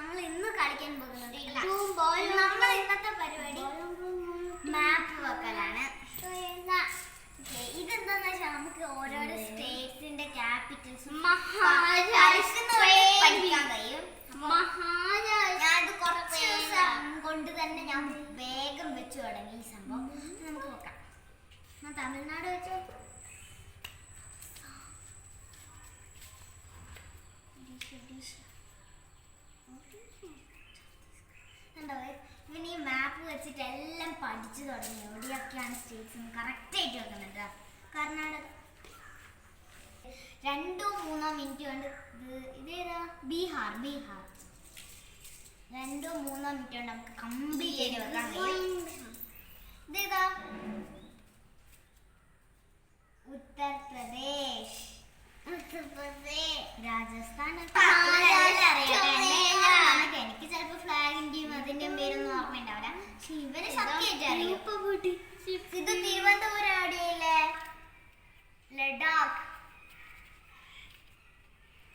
നമ്മൾ ഇന്ന് കളിക്കാൻ പോകുന്നത് നമ്മൾ ഇന്നത്തെ പരിപാടി മാപ്പ് വെക്കലാണ്. ഇതെന്താന്ന് വെച്ചാൽ നമുക്ക് ഓരോരോ സ്റ്റേറ്റ്സിന്റെ ക്യാപിറ്റൽസ് പഠിക്കാൻ കഴിയും. ഞാനിത് കുറച്ച് കൊണ്ട് തന്നെ ഞാൻ വേഗം വെച്ചു തുടങ്ങി ഈ സംഭവം. നമുക്ക് നോക്കാം. തമിഴ്നാട് വെച്ചോ കണ്ടോ ഇവൻ ഈ മാപ്പ് വെച്ചിട്ട് എല്ലാം പഠിച്ചു തുടങ്ങി. എവിടെയൊക്കെയാണ് സ്റ്റേറ്റ്സ് കറക്റ്റ് ആയിട്ട് വെക്കുന്നുണ്ട് കർണാടക. രണ്ടോ മൂന്നോ മിനിറ്റ് കൊണ്ട് ഇത് ഇതേതാ? ബീഹാർ ബീഹാർ. രണ്ടോ മൂന്നോ മിനിറ്റ് കൊണ്ട് നമുക്ക് കംപ്ലീറ്റ് ആയിട്ട് വെക്കാൻ കഴിയും. ഇതേതാ ഉത്തർപ്രദേശ് ഉത്തർപ്രദേശ് രാജസ്ഥാൻ ഒക്കെ നല്ലപോലെ അറിയാം. നമുക്ക് എനിക്ക് ചിലപ്പോ ഫ്ലാഗിന്റെയും അതിന്റെയും പേരൊന്നും ഓർമ്മയുണ്ടാവില്ല പക്ഷെ ഇവർ സത്യമായിട്ട് അറിയും ഇത് തിരുവനന്തപുരം എവിടെയല്ലേ ലഡാക്ക്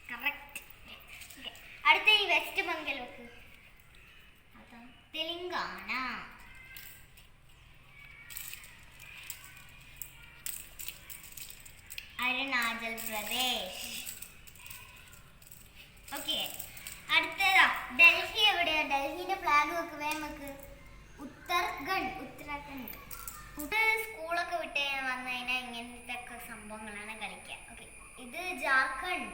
കറക്റ്റ് അടുത്ത ഈ വെസ്റ്റ് ബംഗാൾ വെക്ക് അതാ തെലുങ്കാന അരുണാചൽ പ്രദേശ്. ഓക്കെ അടുത്തതാ ഡൽഹി എവിടെയാ? ഡൽഹിന്റെ ഫ്ലാഗ് വെക്കുവേ നമുക്ക് ഉത്തർഖണ്ഡ് ഉത്തരാഖണ്ഡ്. ഇത് സ്കൂളൊക്കെ വിട്ട് വന്നു കഴിഞ്ഞാൽ ഇങ്ങനത്തെ ഒക്കെ സംഭവങ്ങളാണ് കളിക്കുക ഓക്കെ ഇത് ജാർഖണ്ഡ്.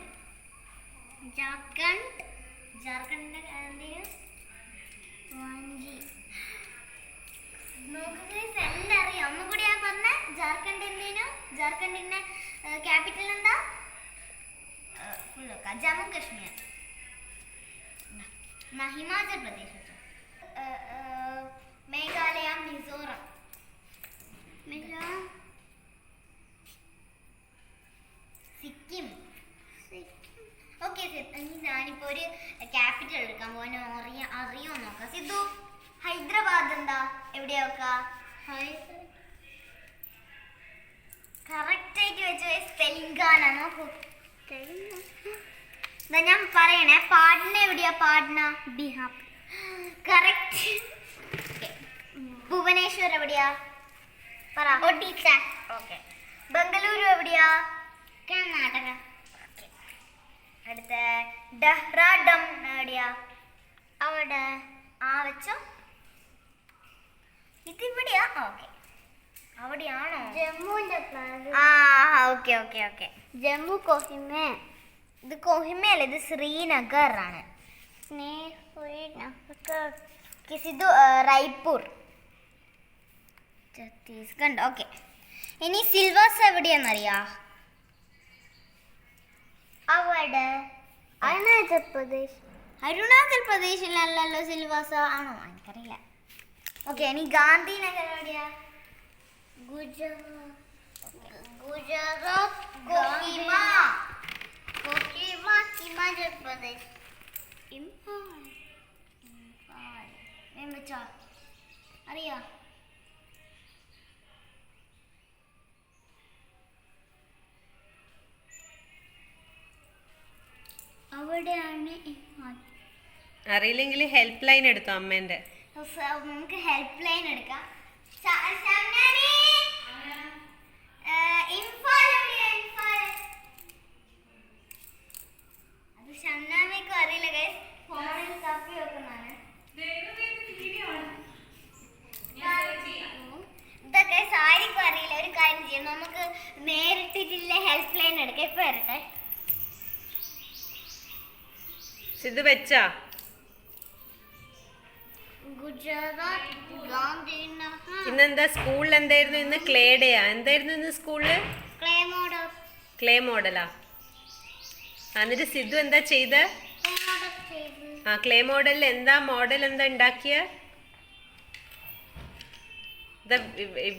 ജാർഖണ്ഡ്? ജാർഖണ്ഡിന്റെ വാഞ്ചി നോക്കുക എല്ലാം അറിയാം ഒന്നും കൂടി ഞാൻ പറഞ്ഞ ജാർഖണ്ഡ് എന്തേനു ജാർഖണ്ഡിന്റെ ക്യാപിറ്റൽ എന്താ ഫുൾ जम्मू ജമ്മു കാശ്മീർ हिमाचल ഏ, മേഘാലയ മിസോറം. സിക്കിം. ഓക്കെ ഇനി ഞാനിപ്പോ ഒരു ക്യാപിറ്റൽ എടുക്കാൻ പോകാൻ അറിയാ നോക്ക. സിദ്ധു ഹൈദരാബാദ് എന്താ? എവിടെയാ കറക്റ്റ് ആയിട്ട് വെച്ച്. തെലുങ്കാന നോക്കൂ. ദാ ഞാൻ പറയണേ പാട്ന എവിടെയാ? പാട്ന ബിഹാർ. കറക്റ്റ് ഭുവനേശ്വർ എവിടെയാ? പറ. ഒഡീസ. ഓക്കെ ബംഗളൂരു എവിടെയാ? കർണാടക. അടുത്ത ഡഹ്റാഡം എവിടെയാ? അവിടെ. ആ വെച്ചോ. ഇതിവിടെയാ? ഓക്കെ അവിടെയാണോ? ജമ്മുവിന്റെ ആ okay okay okay Jammu Kohima. ഇത് കൊഹിമയല്ല? ഇത് ശ്രീനഗർ ആണ് ഇത് റൈപ്പൂർ ഛത്തീസ്ഗഡ് ഓക്കെ. ഇനി സിൽവാസ് എവിടെയാണെന്നറിയാ? അവിടെ. അരുണാചൽ പ്രദേശ് അരുണാചൽ പ്രദേശിലല്ലല്ലോ സിൽവാസ? ആണോ? എനിക്കറിയില്ല. ഓക്കെ ഇനി ഗാന്ധിനഗർ എവിടെയാ? ഗുജറാത്ത്. ഗുജറാത്ത് കൊഹിമ കൊഹിമ ഹിമാചൽ പ്രദേശ് ഇംഫാൽ ഇംഫാൽ വേം വെച്ചോ അറിയാ അവിടെയാണ് അറിയില്ലെങ്കിൽ ഹെൽപ്പ് ലൈൻ എടുത്തോ അമ്മേന്റെ നമുക്ക് ഹെൽപ്പ് ലൈൻ എടുക്കാം ശ- ഷംനാനി! ഏ, ഇംഫാൽ എവിടെയാ ഇംഫാൽ അത് ഷംനാമിക്കും അറിയില്ല ഗൈസ് ഫോണിൽ തപ്പി വെക്കുന്നതാണ് ഇതൊക്കെ ആർക്കും അറിയില്ല ഒരു കാര്യം ചെയ്യാം നമുക്ക് നേരിട്ടിട്ടില്ല ഹെൽപ്പ് ലൈൻ എടുക്കാം. ഇപ്പൊ വരട്ടെ. സിദ്ധു വെച്ചാ? ഇന്നെന്താ? സ്കൂളിൽ എന്തായിരുന്നു ഇന്ന്? ക്ലേ ഡേയാ എന്തായിരുന്നു ഇന്ന് സ്കൂളിൽ? ക്ലേ മോഡലാ. എന്നിട്ട് സിദ്ധു എന്താ ചെയ്ത്. ആ ക്ലേ മോഡലിൽ എന്താ മോഡൽ എന്താ ഉണ്ടാക്കിയ?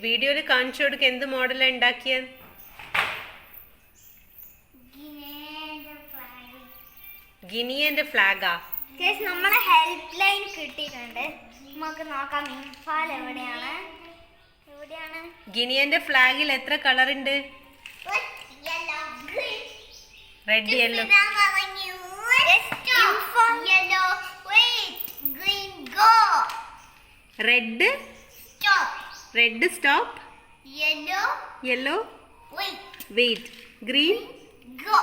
വീഡിയോയിൽ കാണിച്ചു കൊടുക്ക എന്ത് മോഡലാണ് ഉണ്ടാക്കിയത് ഗിനിയന്റെ ഫ്ലാഗാ നമ്മളെ ഹെൽപ്പ് ലൈൻ കിട്ടിയിട്ടുണ്ട്. നമുക്ക് നോക്കാം ഇൻഫാൽ എവിടെയാണ്? എവിടെയാണ്? ഗിനിയന്റെ ഫ്ലാഗിൽ എത്ര കളർ ഉണ്ട്? Red yellow red stop red stop yellow yellow wait Wait. Green Go.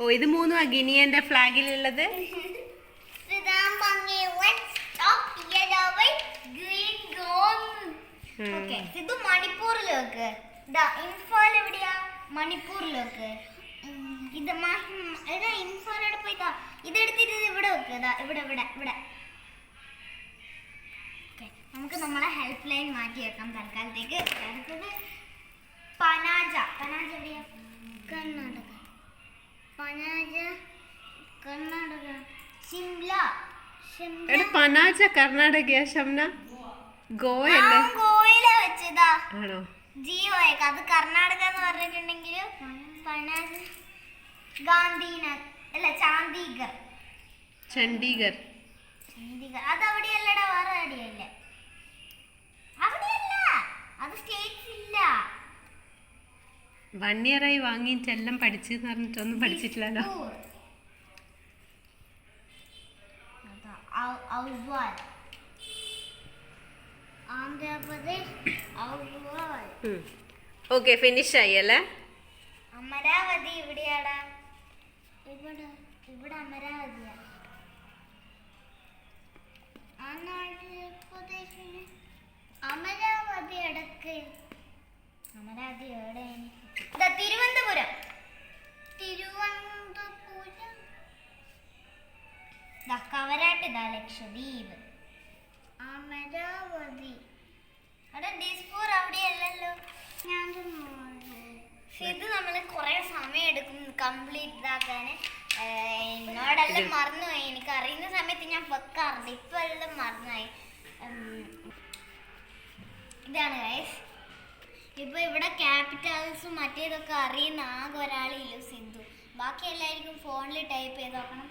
ഓ ഇത് മൂന്നും ആ ഗിനിയന്റെ ഫ്ലാഗിലുള്ളത്. ഇത് മണിപ്പൂരിലേക്ക് ദാ ഇൻഫോയിൽ എവിടെയാ? മണിപ്പൂരിലേക്ക് ഇത് ഇൻഫോലോട് ഉം, എടാ ഇൻഫോയിലോട്ട് പോയി? ദാ ഇതെടുത്തിട്ട് ഇത് ഇവിടെ വെക്ക്. ദാ ഇവിടെ ഇവിടെ ഇവിടെ. നമുക്ക് നമ്മളെ ഹെൽപ്പ് ലൈൻ മാറ്റി വെക്കാം തൽക്കാലത്തേക്ക്. അടുത്തത് പനാജ. പനാജ എവിടെയാ? കർണാടക. പനാജ കർണാടക. ഷിംല. എടാ പനാജ കർണാടകയാ ഷംന? ഗോവയല്ലേ? ഗോവയിലെ വെച്ചതാ. ആണോ? ജിയോയൊക്കെ. അത് കർണാടക എന്ന് പറഞ്ഞിട്ടുണ്ടെങ്കിൽ പനാജ. ഗാന്ധിനഗർ അല്ല ചാന്ദിഗർ. ചണ്ഡീഗർ. ചണ്ഡീഗർ. അത് അവിടെയല്ലടാ വേറെ അവിടെയല്ല വൺ ഇയറായി വാങ്ങിയിട്ട് എല്ലാം പഠിച്ചു പറഞ്ഞിട്ടൊന്നും പഠിച്ചിട്ടില്ലല്ലോ. ഓക്കെ ഫിനിഷ് ആയി അല്ലേ? അമരാവതി ഇവിടെയാടാ. ഇവിടെ ഇവിടെ അമരാവതിയാ. ആന്ധ്രാപ്രദേശിന് അമരാവതി ഇടയ്ക്ക് അമരാവതി എവിടെയാണ് ഇതാ തിരുവനന്തപുരം. തിരുവനന്തപുരം. ദാ കവരാട്ട് ഇതാ ലക്ഷദ്വീപ്. അമരാവതി. അവിടെ ദിസ്പൂർ അവിടെയല്ലല്ലോ. ഞാൻ ഇത് നമ്മൾ കുറെ സമയം എടുക്കും കംപ്ലീറ്റ് ഇതാക്കാൻ എന്നോടെല്ലാം മറന്നുപോയി. എനിക്ക് അറിയുന്ന സമയത്ത് ഞാൻ വെക്കാറുണ്ട്. ഇപ്പൊ എല്ലാം മറന്നുപോയി. ഇതാണ് ഗൈസ് ഇപ്പൊ ഇവിടെ ക്യാപിറ്റൽസും മറ്റേതൊക്കെ അറിയുന്ന ആകെ ഒരാളില്ലോ സിന്ധു. ബാക്കി എല്ലാവർക്കും ഫോണിൽ ടൈപ്പ് ചെയ്ത് നോക്കണം.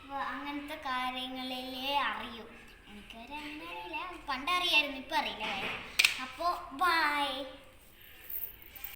അപ്പോൾ അങ്ങനത്തെ കാര്യങ്ങളിലേ അറിയൂ. എനിക്കൊരു അങ്ങനെ അറിയില്ല. പണ്ടറിയായിരുന്നു ഇപ്പം അറിയില്ല അപ്പോൾ അപ്പോ ബൈ